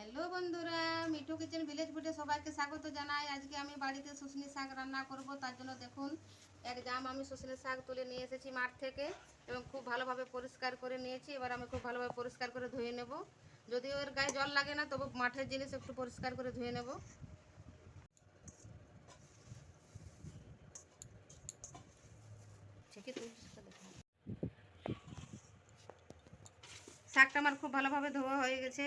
Hello বন্ধুরা, Mithu kitchen village ফুডে সবাইকে স্বাগত জানাই। আজকে আমি বাড়িতে শুশনি শাক রান্না করব, তার জন্য দেখুন, এক জাম আমি শুশনি শাক তুলে নিয়ে এসেছি মাঠ থেকে এবং খুব ভালোভাবে পরিষ্কার করে নিয়েছি। এবার আমি খুব ভালোভাবে পরিষ্কার করে ধুয়ে নেব। যদিও এর গায়ে জল লাগে না, তবু মাঠের জিনিস একটু পরিষ্কার করে ধুয়ে নেব। শাকটা আমার খুব ভালোভাবে ধোয়া হয়ে গেছে।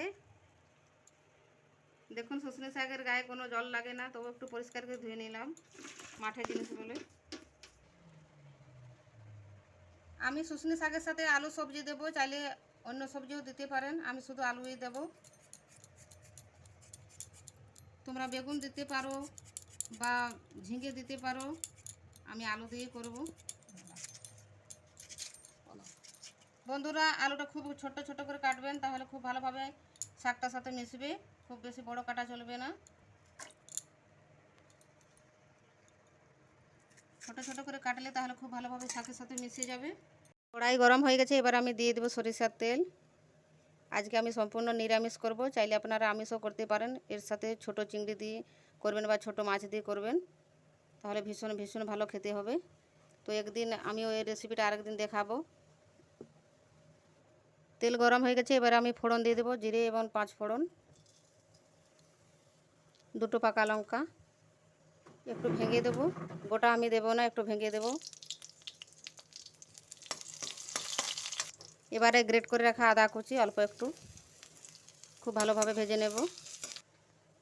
দেখুন সজনে শাকের গায়ে কোনো জল লাগে না, তবু একটু পরিষ্কার করে ধুয়ে নিলাম মাঠের জিনিস বলে আমি শুশনি শাকের সাথে আলু সবজি দেবো, চাইলে অন্য সবজিও দিতে পারেন, আমি শুধু আলুই দেব। তোমরা বেগুন দিতে পারো বা ঝিঙে দিতে পারো, আমি আলু দিয়েই করব। বন্ধুরা, আলুটা খুব ছোট ছোট করে কাটবেন, তাহলে খুব ভালোভাবে শাকটার সাথে মিশবে, খুব বেশি বড় কাটা চলবে না। ছোট ছোট করে কাটলে তাহলে খুব ভালোভাবে শাকের সাথে মিশে যাবে। কড়াই গরম হয়ে গেছে, এবার আমি দিয়ে দেবো সরিষার তেল। আজকে আমি সম্পূর্ণ নিরামিষ করব, চাইলে আপনারা আমিষও করতে পারেন। এর সাথে ছোট চিংড়ি দিয়ে করবেন বা ছোট মাছ দিয়ে করবেন, তাহলে ভীষণ ভীষণ ভালো খেতে হবে। তো একদিন আমিও এই রেসিপিটা আরেকদিন দেখাবো। তেল গরম হয়ে গেছে, এবার আমি ফোড়ন দিয়ে দেবো, জিরে এবং পাঁচ ফোড়ন। দুটো পাকা লঙ্কা একটু ভেঙে দেবো। গোটা আমি দেবো না, একটু ভেঙে দেবো। এবারে গ্রেট করে রাখা আদা কুচি, অল্প একটু। খুব ভালোভাবে ভেজে নেব।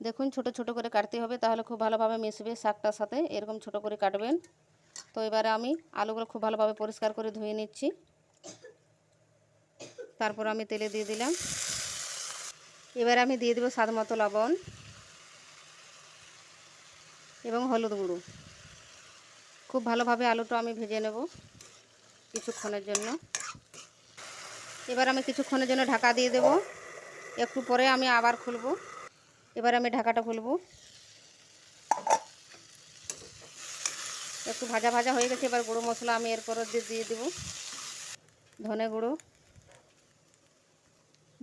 দেখুন, ছোট ছোট করে কাটতে হবে, তাহলে খুব ভালোভাবে মিশবে শাকটার সাথে। এরকম ছোট করে কাটবেন। তো এবারে আমি আলুগুলো খুব ভালোভাবে পরিষ্কার করে ধুয়ে নিচ্ছি। তারপর আমি তেলে দিয়ে দিলাম। এবার আমি দিয়ে দেবো স্বাদ মতো লবণ এবং হলুদ গুঁড়ো। খুব ভালোভাবে আলুটা আমি ভেজে নেব কিছুক্ষণের জন্য। এবার আমি কিছুক্ষণের জন্য ঢাকা দিয়ে দেব। একটু পরে আমি আবার খুলব। এবার আমি ঢাকাটা খুলব। একটু ভাজা ভাজা হয়ে গেছে, এবার গুঁড়ো মশলা আমি এরপর দিয়ে দিয়ে দেবো। ধনে গুঁড়ো।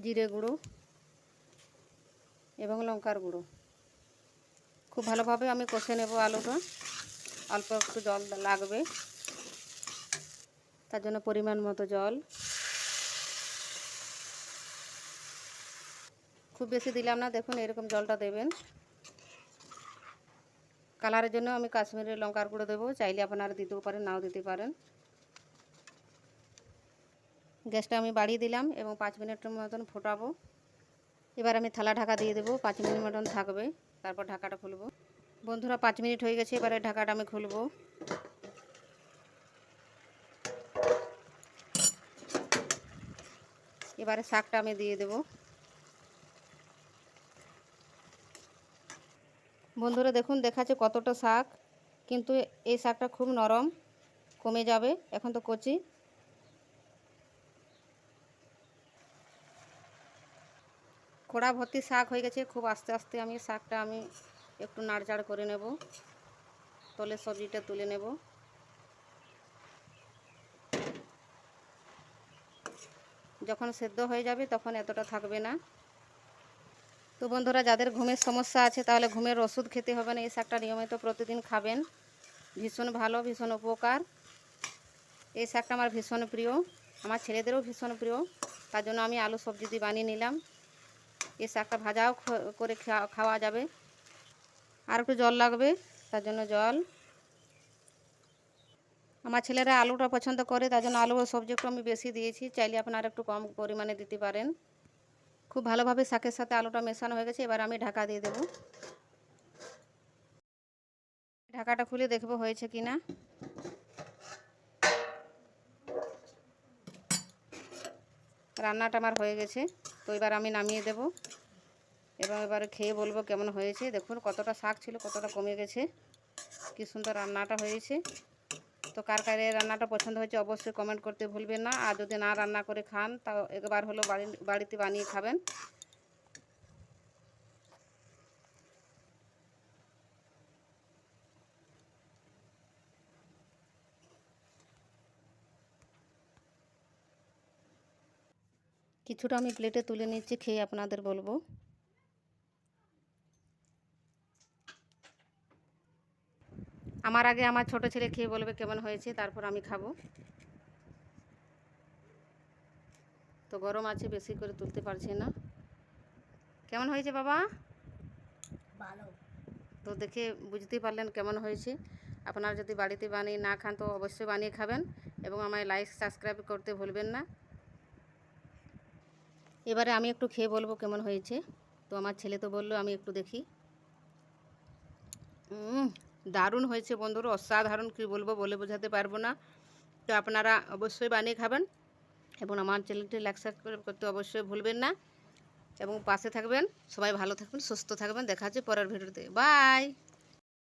জিরে গুঁড়ো এবং লঙ্কার গুঁড়ো। খুব ভালোভাবে আমি কষে নেব আলুটা। অল্প একটু জল লাগবে। তার জন্য পরিমাণ মতো জল। খুব বেশি দিলাম না, দেখুন এরকম জলটা দেবেন। কালারের জন্য আমি কাশ্মীরের লঙ্কার গুঁড়ো দেবো। চাইলে আপনারা দিতেও পারেন, নাও দিতে পারেন। গ্যাসটা আমি বাড়িয়ে দিলাম এবং পাঁচ মিনিটের মতন ফোটাবো। এবার আমি থালা ঢাকা দিয়ে দেবো, পাঁচ মিনিট মতন থাকবে। তারপর ঢাকাটা খুলবো। বন্ধুরা, পাঁচ মিনিট হয়ে গেছে, এবারে ঢাকাটা আমি খুলবো। এবারে শাকটা আমি দিয়ে দেব। বন্ধুরা, দেখুন, দেখাচ্ছে কতটা শাক, কিন্তু এই শাকটা খুব নরম, কমে যাবে। এখন তো কচি। কড়া ভর্তি শাক হয়ে গেছে, খুব আস্তে আস্তে আমি শাকটা আমি একটু নাড়চাড় করে নেব। তলে সবজিটা তুলে নেব। যখন সেদ্ধ হয়ে যাবে তখন এতটা থাকবে না। তো বন্ধুরা, যাদের ঘুমের সমস্যা আছে তাহলে ঘুমের ওষুধ খেতে হবে না, এই শাকটা নিয়মিত প্রতিদিন খাবেন। ভীষণ ভালো, ভীষণ উপকার। এই শাকটা আমার ভীষণ প্রিয়, আমার ছেলেদেরও ভীষণ প্রিয়, তার জন্য আমি আলু সবজি দিয়ে বানিয়ে নিলাম। এই শাকটা ভাজাও করে খাওয়া যাবে। আর একটু জল লাগবে, তার জন্য জল। আমার ছেলেরা আলুটা পছন্দ করে, তার জন্য আলু ও সবজি একটু আমি বেশি দিয়েছি। চাইলে আপনারা একটু কম পরিমাণে দিতে পারেন। খুব ভালোভাবে শাকের সাথে আলুটা মেশানো হয়ে গেছে, এবার আমি ঢাকা দিয়ে দেব। ঢাকাটা খুলে দেখব হয়েছে কি না রান্নাটা আমার হয়ে গেছে। তো এবার আমি নামিয়ে দেব। এবং এবার খেয়ে বলব কেমন হয়েছে। দেখুন কতটা শাক ছিল, কতটা কমে গেছে, কি সুন্দর রান্নাটা হয়েছে। তো কার কার রান্নাটা পছন্দ হয়েছে অবশ্যই কমেন্ট করতে ভুলবেন না। আর যদি না রান্না করে খান, তাও একবার হলো বাড়ি বাড়িতে বানিয়ে খাবেন। কিছুটা আমি প্লেটে তুলে নিচ্ছি খেয়ে আপনাদের বলব। আমার আগে আমার ছোট ছেলে খেয়ে বলবে কেমন হয়েছে তারপর আমি খাব। তো গরম আছে বেশি করে তুলতে পারছি না। কেমন হয়েছে বাবা? তো দেখে বুঝতে পারলেন কেমন হয়েছে। আপনারা যদি বাড়িতে বানিয়ে না খান তো অবশ্যই বানিয়ে খাবেন এবং আমায় লাইক সাবস্ক্রাইব করতে ভুলবেন না। এবারে আমি একটু খেয়ে বলব কেমন হয়েছে। তো আমার ছেলে তো বলল, আমি একটু দেখি। দারুণ হয়েছে বন্ধুরা, অসাধারণ কী বলব বলে বোঝাতে পারব না। তো আপনারা অবশ্যই বানিয়ে খাবেন এবং আমার চ্যানেলটি লাইক সাবস্ক্রাইব করতে অবশ্যই ভুলবেন না। এবং পাশে থাকবেন, সবাই ভালো থাকবেন, সুস্থ থাকবেন। দেখা হচ্ছে পরের ভিডিওতে। বাই